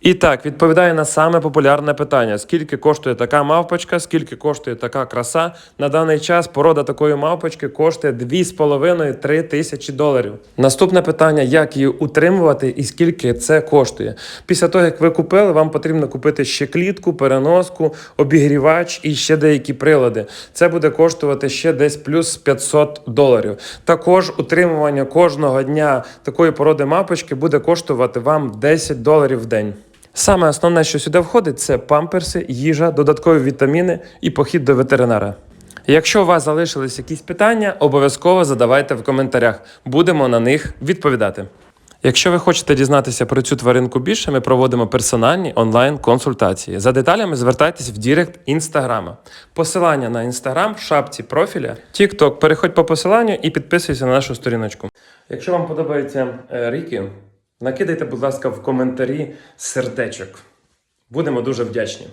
І так, відповідає на саме популярне питання: скільки коштує така мавпочка, скільки коштує така краса. На даний час порода такої мавпочки коштує 2,5-3 тисячі доларів. Наступне питання: як її утримувати і скільки це коштує. Після того, як ви купили, вам потрібно купити ще клітку, переноску, обігрівач і ще деякі прилади. Це буде коштувати ще десь плюс 500 доларів. Також утримування кожного дня такої породи мапочки буде коштувати вам 10 доларів в день. Саме основне, що сюди входить, це памперси, їжа, додаткові вітаміни і похід до ветеринара. Якщо у вас залишились якісь питання, обов'язково задавайте в коментарях. Будемо на них відповідати. Якщо ви хочете дізнатися про цю тваринку більше, ми проводимо персональні онлайн-консультації. За деталями звертайтесь в Дірект інстаграма. Посилання на інстаграм в шапці профіля, TikTok. Переходь по посиланню і підписуйся на нашу сторіночку. Якщо вам подобається е, Рікі, накидайте, будь ласка, в коментарі сердечок. Будемо дуже вдячні.